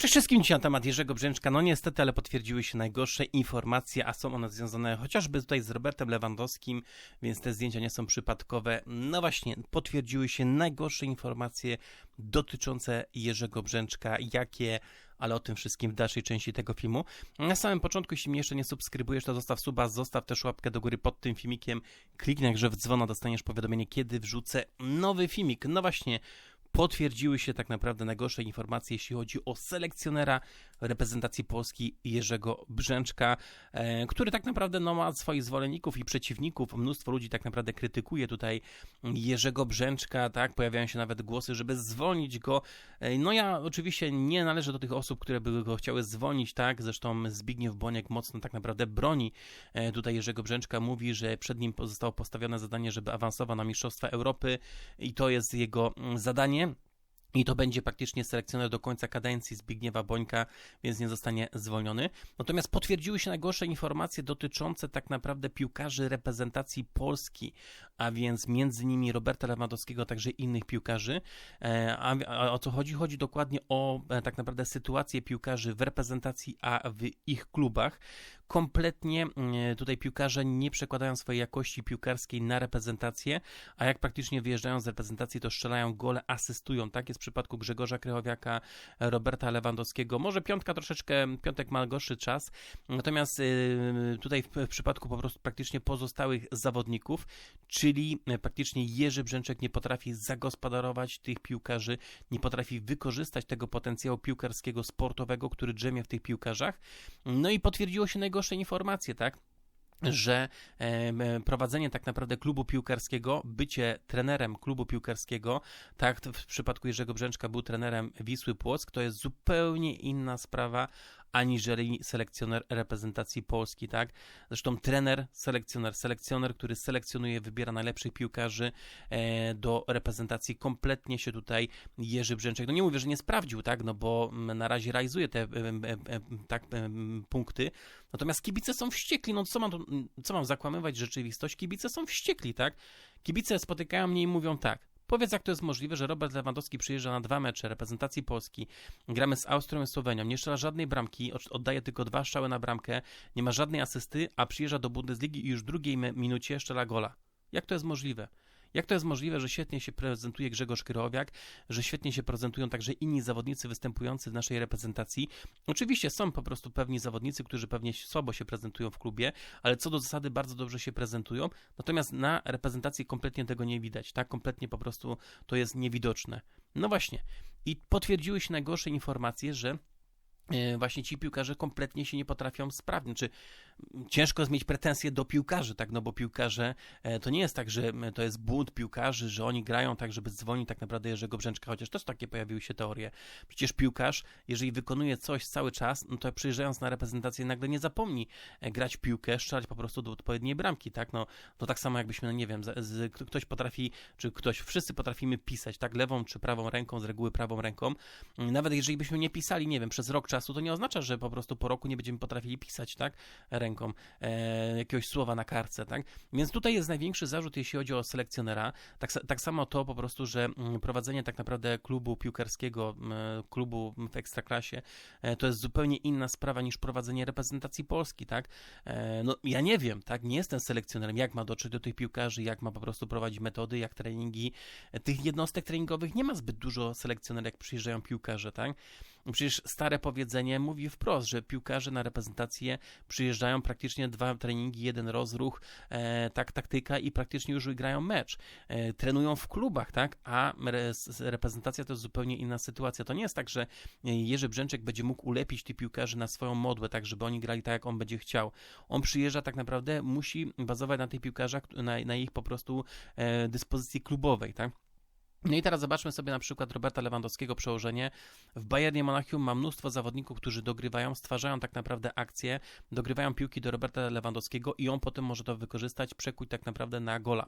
Cześć wszystkim, dzisiaj na temat Jerzego Brzęczka. No niestety, ale potwierdziły się najgorsze informacje, a są one związane chociażby tutaj z Robertem Lewandowskim, więc te zdjęcia nie są przypadkowe. No właśnie, potwierdziły się najgorsze informacje dotyczące Jerzego Brzęczka, jakie ale o tym wszystkim w dalszej części tego filmu. Na samym początku, jeśli mnie jeszcze nie subskrybujesz, to zostaw suba, zostaw też łapkę do góry pod tym filmikiem, kliknij że w dzwona, dostaniesz powiadomienie, kiedy wrzucę nowy filmik. No właśnie, potwierdziły się tak naprawdę najgorsze informacje, jeśli chodzi o selekcjonera reprezentacji Polski Jerzego Brzęczka, e, który tak naprawdę no, ma swoich zwolenników i przeciwników. Mnóstwo ludzi tak naprawdę krytykuje tutaj Jerzego Brzęczka, tak? Pojawiają się nawet głosy, żeby zwolnić go. E, no ja oczywiście nie należę do tych osób, które by go chciały zwolnić, tak? Zresztą Zbigniew Boniek mocno tak naprawdę broni e, tutaj Jerzego Brzęczka, mówi, że przed nim zostało postawione zadanie, żeby awansował na Mistrzostwa Europy i to jest jego mm, zadanie. I to będzie praktycznie selekcjoner do końca kadencji Zbigniewa Bońka, więc nie zostanie zwolniony. Natomiast potwierdziły się najgorsze informacje dotyczące tak naprawdę piłkarzy reprezentacji Polski, a więc między innymi Roberta Lewandowskiego, a także innych piłkarzy. E, a, o co chodzi? Chodzi dokładnie o e, tak naprawdę sytuację piłkarzy w reprezentacji, a w ich klubach. Kompletnie e, tutaj piłkarze nie przekładają swojej jakości piłkarskiej na reprezentację, a jak praktycznie wyjeżdżają z reprezentacji, to strzelają gole, asystują. Tak jest w przypadku Grzegorza Krychowiaka, Roberta Lewandowskiego. Może piątka troszeczkę, piątek ma gorszy czas, natomiast tutaj w, przypadku po prostu praktycznie pozostałych zawodników, czyli praktycznie Jerzy Brzęczek nie potrafi zagospodarować tych piłkarzy, nie potrafi wykorzystać tego potencjału piłkarskiego, sportowego, który drzemie w tych piłkarzach. No i potwierdziło się najgorsze informacje, tak? że prowadzenie tak naprawdę klubu piłkarskiego, bycie trenerem klubu piłkarskiego, tak w przypadku Jerzego Brzęczka był trenerem Wisły Płock, to jest zupełnie inna sprawa aniżeli selekcjoner reprezentacji Polski, tak? Zresztą trener, selekcjoner, selekcjoner, który selekcjonuje, wybiera najlepszych piłkarzy e, do reprezentacji, kompletnie się tutaj Jerzy Brzęczek, no nie mówię, że nie sprawdził, tak? No bo na razie realizuje te e, e, tak, punkty, natomiast kibice są wściekli, no co mam, co mam zakłamywać rzeczywistość? Kibice są wściekli, tak? Kibice spotykają mnie i mówią tak, Powiedz, jak to jest możliwe, że Robert Lewandowski przyjeżdża na dwa mecze reprezentacji Polski, gramy z Austrią i Słowenią, nie strzela żadnej bramki, oddaje tylko dwa strzały na bramkę, nie ma żadnej asysty, a przyjeżdża do Bundesligi i już w drugiej minucie strzela gola. Jak to jest możliwe? Jak to jest możliwe, że świetnie się prezentuje Grzegorz Krychowiak, że świetnie się prezentują także inni zawodnicy występujący w naszej reprezentacji? Oczywiście są po prostu pewni zawodnicy, którzy pewnie słabo się prezentują w klubie, ale co do zasady bardzo dobrze się prezentują, natomiast na reprezentacji kompletnie tego nie widać, tak? Kompletnie po prostu to jest niewidoczne. No właśnie. I potwierdziły się najgorsze informacje, że e, właśnie ci piłkarze kompletnie się nie potrafią sprawdzić. Czy ciężko jest mieć pretensje do piłkarzy, tak, no bo piłkarze, e, to nie jest tak, że to jest bunt piłkarzy, że oni grają tak, żeby dzwonić tak naprawdę Jerzego Brzęczka, chociaż też takie pojawiły się teorie. Przecież piłkarz, jeżeli wykonuje coś cały czas, no to przyjeżdżając na reprezentację nagle nie zapomni e, grać piłkę, strzelać po prostu do odpowiedniej bramki, tak, no to tak samo jakbyśmy, no nie wiem, z, z, ktoś potrafi, czy ktoś, wszyscy potrafimy pisać, tak, lewą czy prawą ręką, z reguły prawą ręką, nawet jeżeli byśmy nie pisali, nie wiem, przez rok czasu, to nie oznacza, że po prostu po roku nie będziemy potrafili pisać, tak, ręką ręką e, jakiegoś słowa na kartce, tak? Więc tutaj jest największy zarzut, jeśli chodzi o selekcjonera. Tak, tak samo to po prostu, że mm, prowadzenie tak naprawdę klubu piłkarskiego, klubu w ekstraklasie, e, to jest zupełnie inna sprawa niż prowadzenie reprezentacji Polski, tak? E, no ja nie wiem, tak? Nie jestem selekcjonerem, jak ma dotrzeć do tych piłkarzy, jak ma po prostu prowadzić metody, jak treningi. E, tych jednostek treningowych nie ma zbyt dużo selekcjonerów, jak przyjeżdżają piłkarze, tak? Przecież stare powiedzenie mówi wprost, że piłkarze na reprezentację przyjeżdżają praktycznie dwa treningi, jeden rozruch, e, tak taktyka i praktycznie już grają mecz. E, trenują w klubach, tak? A reprezentacja to jest zupełnie inna sytuacja. To nie jest tak, że Jerzy Brzęczek będzie mógł ulepić tych piłkarzy na swoją modłę, tak żeby oni grali tak, jak on będzie chciał. On przyjeżdża tak naprawdę, musi bazować na tych piłkarzach, na, na ich po prostu e, dyspozycji klubowej, tak? No i teraz zobaczmy sobie na przykład Roberta Lewandowskiego przełożenie. W Bayernie Monachium ma mnóstwo zawodników, którzy dogrywają, stwarzają tak naprawdę akcje, dogrywają piłki do Roberta Lewandowskiego i on potem może to wykorzystać, przekuć tak naprawdę na gola.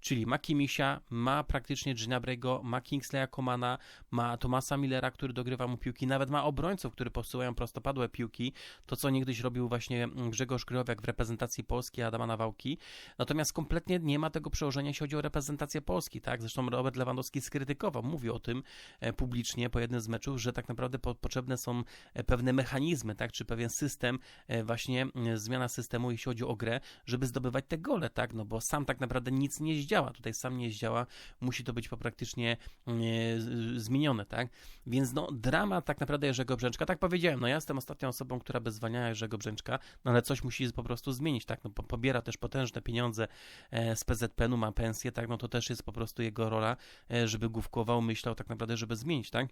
Czyli ma Kimisia, ma praktycznie Ginabrego, ma Kingsleya Komana, ma Tomasa Millera, który dogrywa mu piłki, nawet ma obrońców, którzy posyłają prostopadłe piłki, to co niegdyś robił właśnie Grzegorz Kryjowiak w reprezentacji Polski, Adama Nawałki. Natomiast kompletnie nie ma tego przełożenia, jeśli chodzi o reprezentację Polski, tak? Zresztą Robert Lewandowski Skrytykował, mówił o tym e, publicznie po jednym z meczów, że tak naprawdę po, potrzebne są e, pewne mechanizmy, tak, czy pewien system, e, właśnie zmiana systemu, jeśli chodzi o grę, żeby zdobywać te gole, tak, no bo sam tak naprawdę nic nie zdziała, tutaj sam nie zdziała, musi to być po praktycznie zmienione, tak, więc no drama tak naprawdę Jerzego Brzęczka, tak powiedziałem, no ja jestem ostatnią osobą, która by zwalniała Jerzego Brzęczka, no ale coś musi po prostu zmienić, tak, no po- pobiera też potężne pieniądze z PZPN-u, ma pensję, tak, no to też jest po prostu jego rola, żeby główkował, myślał tak naprawdę, żeby zmienić, tak.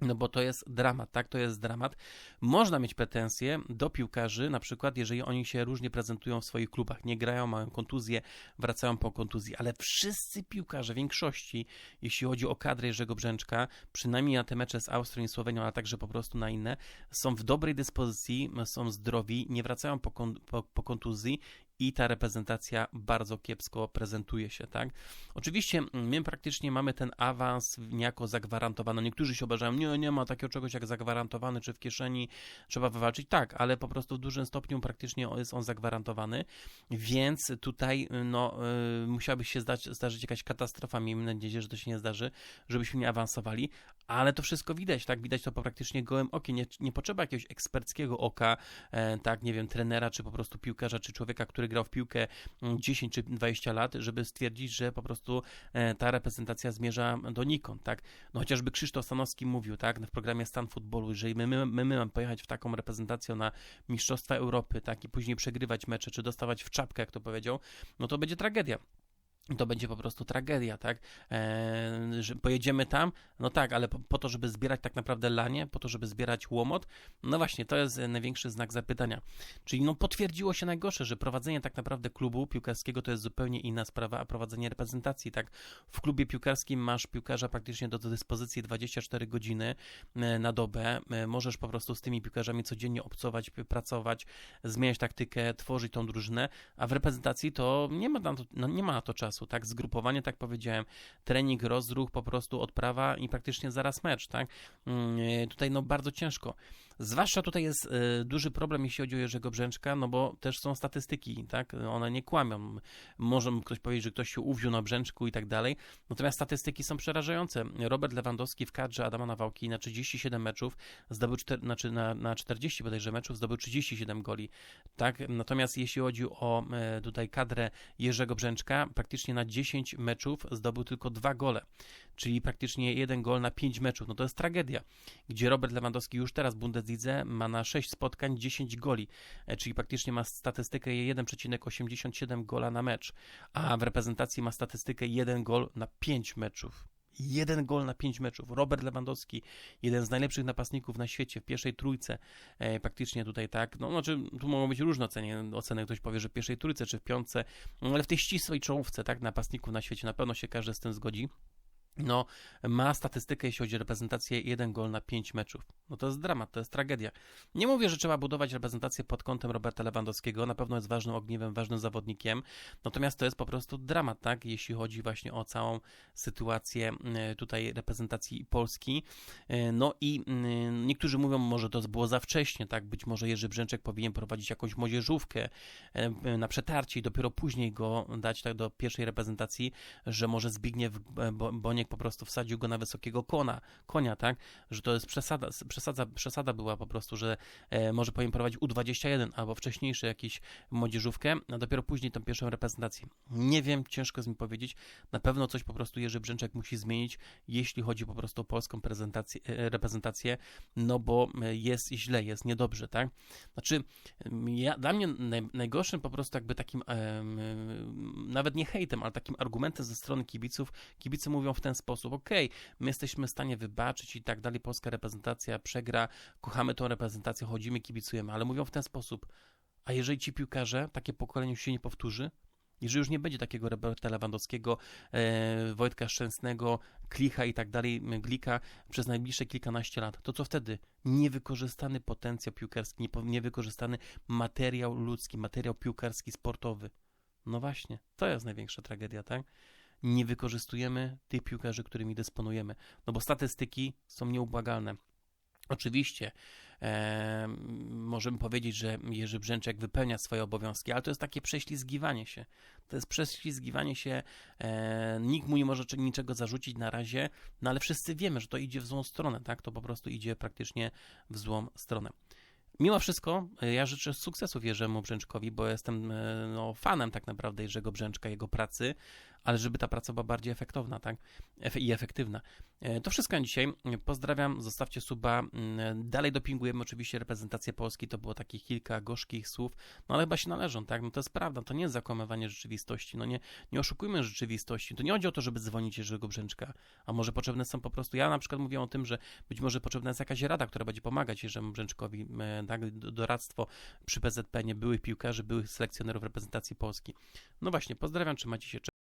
No bo to jest dramat, tak? To jest dramat. Można mieć pretensje do piłkarzy, na przykład jeżeli oni się różnie prezentują w swoich klubach, nie grają, mają kontuzję, wracają po kontuzji, ale wszyscy piłkarze, w większości, jeśli chodzi o kadrę Jerzego Brzęczka, przynajmniej na te mecze z Austrią i Słowenią, a także po prostu na inne, są w dobrej dyspozycji, są zdrowi, nie wracają po, kon- po, po kontuzji i ta reprezentacja bardzo kiepsko prezentuje się, tak? Oczywiście mm, my praktycznie mamy ten awans niejako zagwarantowany. Niektórzy się obawiają, nie, nie ma takiego czegoś jak zagwarantowany, czy w kieszeni trzeba wywalczyć. Tak, ale po prostu w dużym stopniu praktycznie jest on zagwarantowany, więc tutaj no, y, musiałaby się zdać, zdarzyć jakaś katastrofa, miejmy nadzieję, że to się nie zdarzy, żebyśmy nie awansowali, ale to wszystko widać, tak? Widać to po praktycznie gołym okiem. Nie, nie potrzeba jakiegoś eksperckiego oka, e, tak, nie wiem, trenera, czy po prostu piłkarza, czy człowieka, który grał w piłkę mm, 10 czy 20 lat, żeby stwierdzić, że po prostu e, ta reprezentacja zmierza donikąd, tak? No chociażby Krzysztof Stanowski mówił, tak, w programie Stan Futbolu, że my, my, my, my mamy pojechać w taką reprezentację na Mistrzostwa Europy, tak, i później przegrywać mecze, czy dostawać w czapkę, jak to powiedział, no to będzie tragedia. To będzie po prostu tragedia, tak? Eee, że pojedziemy tam, no tak, ale po, po to, żeby zbierać tak naprawdę lanie, po to, żeby zbierać łomot, no właśnie, to jest e, największy znak zapytania. Czyli no potwierdziło się najgorsze, że prowadzenie tak naprawdę klubu piłkarskiego to jest zupełnie inna sprawa, a prowadzenie reprezentacji, tak? W klubie piłkarskim masz piłkarza praktycznie do, dyspozycji 24 godziny e, na dobę, e, możesz po prostu z tymi piłkarzami codziennie obcować, pracować, zmieniać taktykę, tworzyć tą drużynę, a w reprezentacji to nie ma na to, no nie ma na to czasu, tak? Zgrupowanie, tak powiedziałem, trening, rozruch, po prostu odprawa i praktycznie zaraz mecz, tak? Mm, e, Tutaj no bardzo ciężko. Zwłaszcza tutaj jest e, duży problem, jeśli chodzi o Jerzego Brzęczka, no bo też są statystyki, tak? One nie kłamią. Może ktoś powiedzieć, że ktoś się uwziął na Brzęczku i tak dalej, natomiast statystyki są przerażające. Robert Lewandowski w kadrze Adama Nawałki na 37 meczów zdobył, znaczy na, na 40 bodajże meczów zdobył 37 goli, tak? Natomiast jeśli chodzi o e, tutaj kadrę Jerzego Brzęczka, praktycznie na 10 meczów zdobył tylko dwa gole, czyli praktycznie jeden gol na 5 meczów. No to jest tragedia, gdzie Robert Lewandowski już teraz w Bundeslidze ma na 6 spotkań 10 goli, e, czyli praktycznie ma statystykę 1,87 gola na mecz, a w reprezentacji ma statystykę 1 gol na 5 meczów. Jeden gol na pięć meczów. Robert Lewandowski, jeden z najlepszych napastników na świecie w pierwszej trójce, e, praktycznie tutaj tak. No, znaczy, tu mogą być różne oceny. oceny. Ktoś powie, że w pierwszej trójce czy w piątce, ale w tej ścisłej czołówce, tak, napastników na świecie na pewno się każdy z tym zgodzi. No, ma statystykę, jeśli chodzi o reprezentację, jeden gol na pięć meczów. No to jest dramat, to jest tragedia. Nie mówię, że trzeba budować reprezentację pod kątem Roberta Lewandowskiego, na pewno jest ważnym ogniwem, ważnym zawodnikiem, natomiast to jest po prostu dramat, tak, jeśli chodzi właśnie o całą sytuację e, tutaj reprezentacji Polski. E, No i niektórzy mówią, może to było za wcześnie, tak, być może Jerzy Brzęczek powinien prowadzić jakąś młodzieżówkę e, na przetarcie i dopiero później go dać tak do pierwszej reprezentacji, że może Zbigniew e, Po prostu wsadził go na wysokiego kona, konia, tak, że to jest przesada, przesada, przesada była po prostu, że e, może powinien prowadzić U21 albo wcześniejszy jakiś młodzieżówkę, a dopiero później tą pierwszą reprezentację. Nie wiem, ciężko jest mi powiedzieć, na pewno coś po prostu Jerzy Brzęczek musi zmienić, jeśli chodzi po prostu o polską prezentację, e, reprezentację, no bo e, jest źle, jest niedobrze, tak? Znaczy, m, ja, dla mnie naj, najgorszym po prostu jakby takim, em, nawet nie hejtem, ale takim argumentem ze strony kibiców, kibice mówią w ten sposób, okej, my jesteśmy w stanie wybaczyć i tak dalej, polska reprezentacja przegra, kochamy tą reprezentację, chodzimy, kibicujemy, ale mówią w ten sposób, a jeżeli ci piłkarze, takie pokolenie już się nie powtórzy, jeżeli już nie będzie takiego Roberta Lewandowskiego, e, Wojtka Szczęsnego, Klicha i tak dalej, Glika przez najbliższe kilkanaście lat, to co wtedy? Niewykorzystany potencjał piłkarski, niewykorzystany materiał ludzki, materiał piłkarski, sportowy. No właśnie, to jest największa tragedia, tak? Nie wykorzystujemy tych piłkarzy, którymi dysponujemy. No bo statystyki są nieubłagalne. Oczywiście e, możemy powiedzieć, że Jerzy Brzęczek wypełnia swoje obowiązki, ale to jest takie prześlizgiwanie się. To jest prześlizgiwanie się, e, nikt mu nie może niczego zarzucić na razie, no ale wszyscy wiemy, że to idzie w złą stronę, tak? To po prostu idzie praktycznie w złą stronę. Mimo wszystko e, ja życzę sukcesów Jerzemu Brzęczkowi, bo jestem e, no, fanem tak naprawdę Jerzego Brzęczka, jego pracy, ale żeby ta praca była bardziej efektowna tak? I efektywna. E, To wszystko na dzisiaj. Pozdrawiam, zostawcie suba. Mm, Dalej dopingujemy oczywiście reprezentację Polski, to było takich kilka gorzkich słów, no ale chyba się należą, tak? No to jest prawda, to nie jest zakłamywanie rzeczywistości, no nie, nie oszukujmy rzeczywistości. To nie chodzi o to, żeby dzwonić Jerzego Brzęczka, a może potrzebne są po prostu, ja na przykład mówię o tym, że być może potrzebna jest jakaś rada, która będzie pomagać Jerzemu Brzęczkowi, e, tak, do- doradztwo przy PZP, nie byłych piłkarzy, byłych selekcjonerów reprezentacji Polski. No właśnie, pozdrawiam, trzymajcie się.